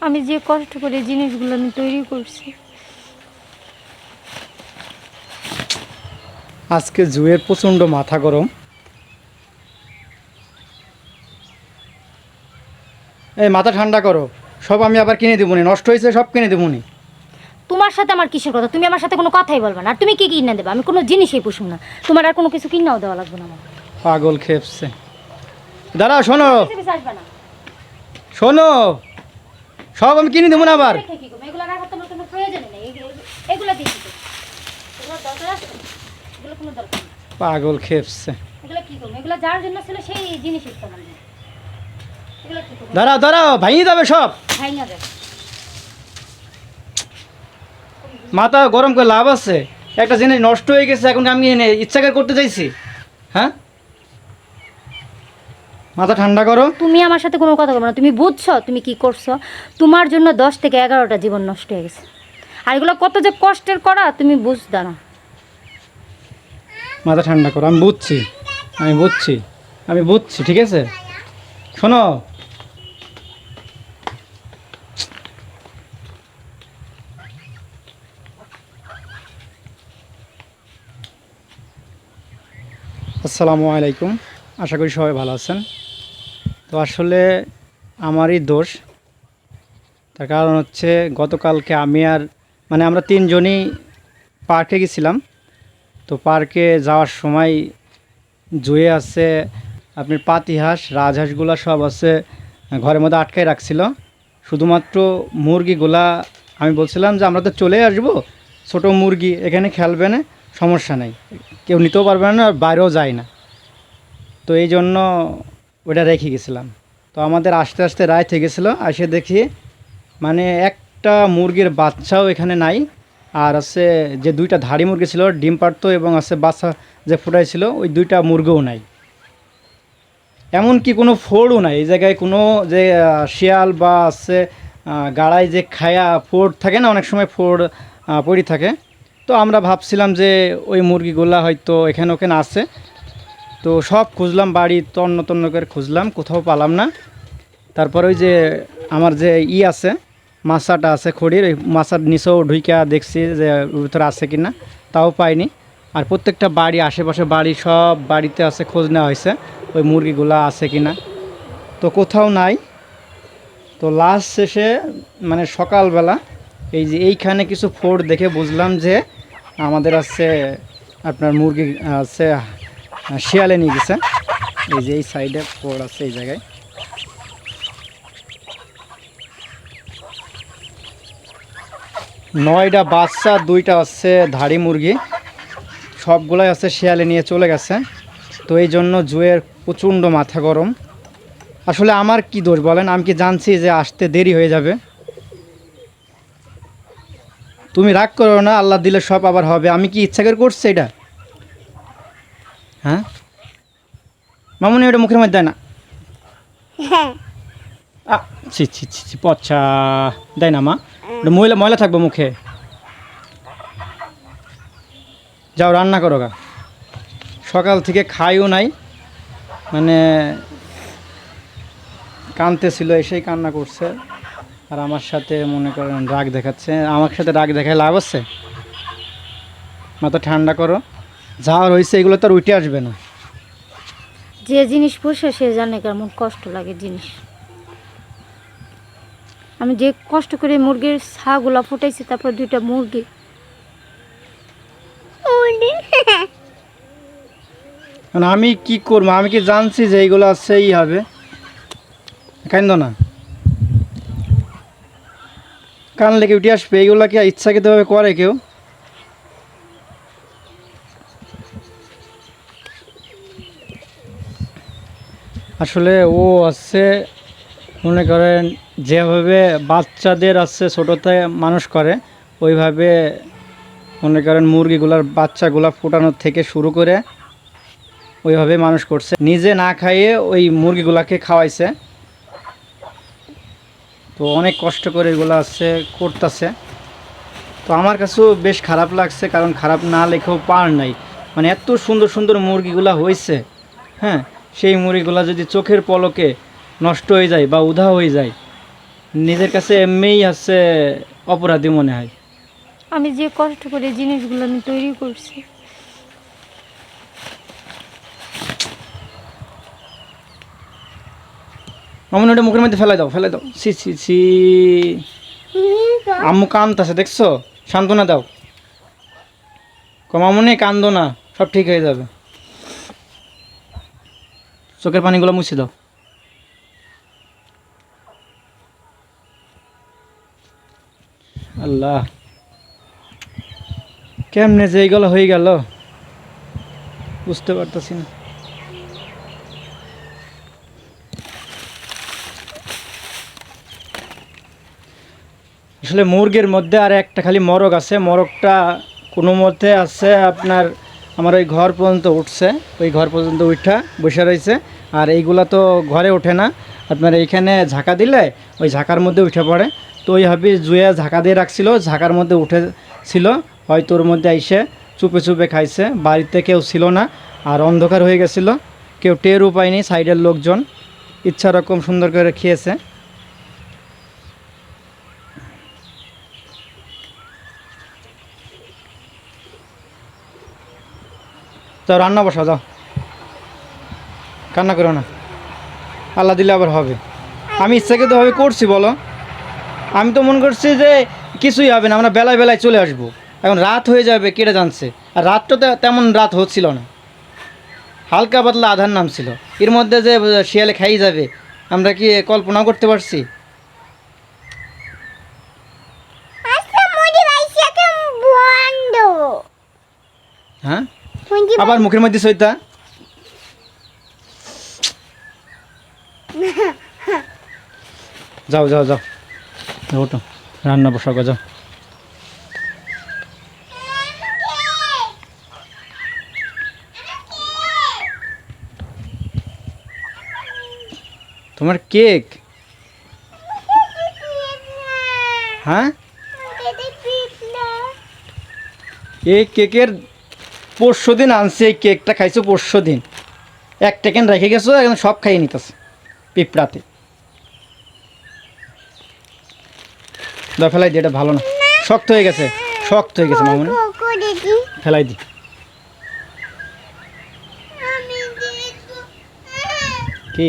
আমি যে কষ্ট করে জিনিসগুলো আমি তৈরি করছি। আজকে জুয়ের প্রচণ্ড মাথা গরম। এই মাথা ঠান্ডা করো সব আমি আবার কিনে দেবো নষ্ট হয়েছে সব কিনে দেবো তোমার সাথে আমার কিসের কথা? তুমি আমার সাথে কোনো কথাই বলবে না। আর তুমি কি কিনে দেবে? আমি কোনো জিনিসই পুষুম না। তোমার আর কোনো কিছু কিনাও দেওয়া লাগবে না আমার। পাগল খেপছে। দাঁড়া শোনো। শোনো। সব আমি কিনে দেবো না আবার। রেখে কি করব? এগুলো রাখার তোমার কোনো প্রয়োজনই নেই। এগুলো- এগুলো দিয়ে কি এগুলো দরকার আছে এগুলো কোনো দরকার নেই। পাগল খেপছে। এগুলো কি করব? এগুলো যার জন্য ছিল সেই জিনিস ইস্তেমাল নেই এগুলো কি করব? দাঁড়াও দাঁড়াও ভাঙিয়ে যাবে সব। যাবে। মাথা গরম করে লাভ আছে। একটা জিনিস নষ্ট হয়ে গেছে এখন আমি ইচ্ছা করে করতে চাইছি। হ্যাঁ? মাথা ঠান্ডা করো। তুমি আমার সাথে কোনো কথা বলবে না। তুমি বুঝছ তুমি কি করছ? তোমার জন্য দশ থেকে এগারোটা জীবন নষ্ট হয়ে গেছে। আর এগুলো কত যে কষ্টের করা তুমি বুঝতে না। মাথা ঠান্ডা করো আমি বুঝছি আমি বুঝছি আমি বুঝছি ঠিক আছে? শোনো। আসসালামু আলাইকুম। আশা করি সবাই ভালো আছেন। তো আসলে আমারই দোষ। তার কারণ হচ্ছে গতকালকে আমি আর মানে আমরা তিনজনই পার্কে গেছিলাম। তো পার্কে যাওয়ার সময় জুয়ে আছে আপনার পাতিহাঁস, রাজহাঁসগুলা সব আছে ঘরের মধ্যে আটকায় রাখছিল। শুধুমাত্র মুরগিগুলা, আমি বলছিলাম যে আমরা তো চলে আসব, ছোট মুরগি এখানে খেলবে না, সমস্যা নেই। কেউ নিতেও পারবে না আর বাইরেও যায় না। তো এই জন্য ওটা রেখে গেছিলাম। তো আমাদের আস্তে আস্তে রায় থেকে গেছিল এসে দেখি মানে একটা মুরগির বাচ্চাও এখানে নাই, আর আছে যে দুইটা ধাড়ি মুরগি ছিল, ডিম পারতো এবং আছে বাচ্চা যে ফুটাইছিল, ওই দুইটা মুরগিও নাই। এমনকি কোনো ফোড়ও নাই, এই জায়গায় কোনো যে শিয়াল বা আছে গাড়ায় যে খায়া ফোড় থাকে না, অনেক সময় ফোড় পড়ি থাকে। তো আমরা ভাবছিলাম যে ওই মুরগিগুলা হয়তো এখানে ওখানে আছে তো সব খুঁজলাম, বাড়ি তন্ন তন্ন করে খুঁজলাম, কোথাও পালাম না। তারপর ওই যে আমার যে ই আছে, মাছাটা আছে খড়ির, ওই মাছার নিচেও ঢুইকা দেখছি যে ভিতরে আছে কি না তাও পাইনি। আর প্রত্যেকটা বাড়ি, আশেপাশে বাড়ি, সব বাড়িতে আছে, খোঁজ নেওয়া হয়েছে, ওই মুরগিগুলা আছে কি না তো কোথাও নাই। তো লাস্ট শেষে মানে সকালবেলা, এই যে এইখানে কিছু ফোর দেখে বুঝলাম যে আমাদের আছে আপনার মুরগি আছে শিয়ালে নিয়ে গেছে। এই যে এই সাইডে ফোড় আছে এই জায়গায়। নয়টা বাচ্চা, দুইটা আছে ধাড়ি মুরগি। সবগুলাই আছে শিয়ালে নিয়ে চলে গেছে। তো এই জন্য জুয়ের প্রচণ্ড মাথা গরম। আসলে আমার কি দোষ বলেন? আমি কি জানছি যে আসতে দেরি হয়ে যাবে? তুমি রাগ করো না, আল্লাহ দিলে সব আবার হবে। আমি কি ইচ্ছা করে করছি এটা? হ্যাঁ? মামুনি ওটা মুখের মধ্যে দেয় না। আ, ছি ছি ছি ছি পচ্ছা দেয় না মা। ওটা ময়লা ময়লা থাকবে মুখে। যাও রান্না করো গা। সকাল থেকে খাইও নাই। মানে কানতে ছিল এসেই কান্না করছে। আর আমার সাথে মনে করেন রাগ দেখাচ্ছে। আমার সাথে রাগ দেখায় লাভ আছে? মাথা ঠান্ডা করো। যা রয়েছে এগুলো তো আর উঠে আসবে না। যে জিনিস পুষে সে জানে কেমন কষ্ট লাগে জিনিস। আমি যে কষ্ট করে মুরগির ছাগুলা ফুটাইছি তারপর দুইটা মুরগি। আমি কি করব? আমি কি জানছি যে এইগুলো সেই হবে? কান্দ না? কান লেগে উঠে আসবে এইগুলো কি ইচ্ছাকৃতভাবে করে কেউ? আসলে ও আছে, মনে করেন যেভাবে বাচ্চাদের আছে ছোটোতে মানুষ করে, ওইভাবে মনে করেন মুরগিগুলার বাচ্চাগুলা ফোটানোর থেকে শুরু করে ওইভাবে মানুষ করছে। নিজে না খাইয়ে ওই মুরগিগুলাকে খাওয়াইছে। তো অনেক কষ্ট করে এগুলো আছে, করতেছে। তো আমার কাছেও বেশ খারাপ লাগছে, কারণ খারাপ না লেখেও পার নাই। মানে এত সুন্দর সুন্দর মুরগিগুলা হয়েছে হ্যাঁ? সেই মুরগিগুলা যদি চোখের পলকে নষ্ট হয়ে যায় বা উধা হয়ে যায় নিজের কাছে এমনিই হচ্ছে অপরাধী মনে হয়। আমি যে কষ্ট করে জিনিসগুলো আমি তৈরি করছি। মামুন ওটা মুখের মধ্যে ফেলাই দাও ফেলাই দাও। সি সি সি আম্মু কান্দতেছে দেখছ সান্ত্বনা দাও কমামুনি কান্দো না সব ঠিক হয়ে যাবে চোখের পানিগুলো মুছে দাও। আল্লাহ। কেমনে যে এইগুলো হয়ে গেল, বুঝতে পারতেছি না। আসলে মুরগির মধ্যে আর একটা খালি মরগ আছে, মরগটা কোনো মতে আছে আপনার, আমার ওই ঘর পর্যন্ত উঠছে, ওই ঘর পর্যন্ত উঠা, বসে রয়েছে। আর এইগুলা তো ঘরে ওঠে না। আপনার এইখানে ঝাঁকা দিলে ওই ঝাঁকার মধ্যে উঠে পড়ে। তো ওই হাবি জুয়ে ঝাঁকা দিয়ে রাখছিল, ঝাঁকার মধ্যে উঠে ছিল হয়তো ওর মধ্যে আইসে চুপে চুপে খাইছে। বাড়িতে কেউ ছিল না আর অন্ধকার হয়ে গেছিল। কেউ টেরও পায়নি সাইডের লোকজন। ইচ্ছা রকম সুন্দর করে খেয়েছে। তো রান্না বসা যাও। কান্না করো না। আল্লাহ দিলে আবার হবে। আমি ইচ্ছাকে তো ভাবে করছি বলো। আমি তো মনে করছি যে কিছুই হবে না আমরা বেলায় বেলায় চলে আসব। এখন রাত হয়ে যাবে কেটে জানছে আর রাতটা তো তেমন রাত হচ্ছিল না। হালকা পাতলা আধার নাম ছিল। এর মধ্যে যে শিয়ালে খাই যাবে আমরা কি কল্পনা করতে পারছি? হ্যাঁ? আবার মুখের মধ্যে সইতা? যাও যাও যাও। যাও, ওঠো রান্না বসাবো যাও। তোমার কেক? হ্যাঁ? এই কেকের পরশু দিন আনছে এই কেকটা খাইছো পরশু দিন। এক টেকেন রেখে গেছো এখন সব খাইয়ে নিতেছে পিঁপড়াতে। দা, ফেলাই দি, এটা ভালো না। শক্ত হয়ে গেছে, শক্ত হয়ে গেছে, মামুনি। ফেলাই দি। কি?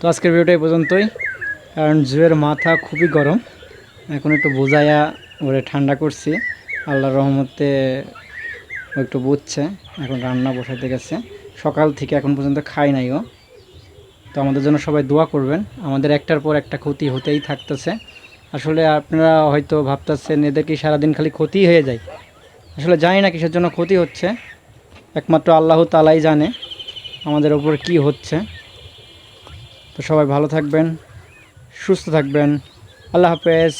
তো আজকের ভিডিওটা এই পর্যন্তই। কারণ জুয়ের মাথা খুবই গরম। এখন একটু বোঝাইয়া ওরে ঠান্ডা করছি। আল্লাহর রহমতে একটু বুঝছে। এখন রান্না বসাতে গেছে। সকাল থেকে এখন পর্যন্ত খাই নাই ও। তো আমাদের জন্য সবাই দোয়া করবেন। আমাদের একটার পর একটা ক্ষতি হতেই থাকতেছে। আসলে আপনারা হয়তো ভাবতেছেন, এদের কি সারাদিন খালি ক্ষতি হয়ে যায়? আসলে জানি না কিসের জন্য ক্ষতি হচ্ছে। একমাত্র আল্লাহ তালাই জানে আমাদের ওপর কি হচ্ছে। তো সবাই ভালো থাকবেন, সুস্থ থাকবেন। আল্লাহ হাফেজ।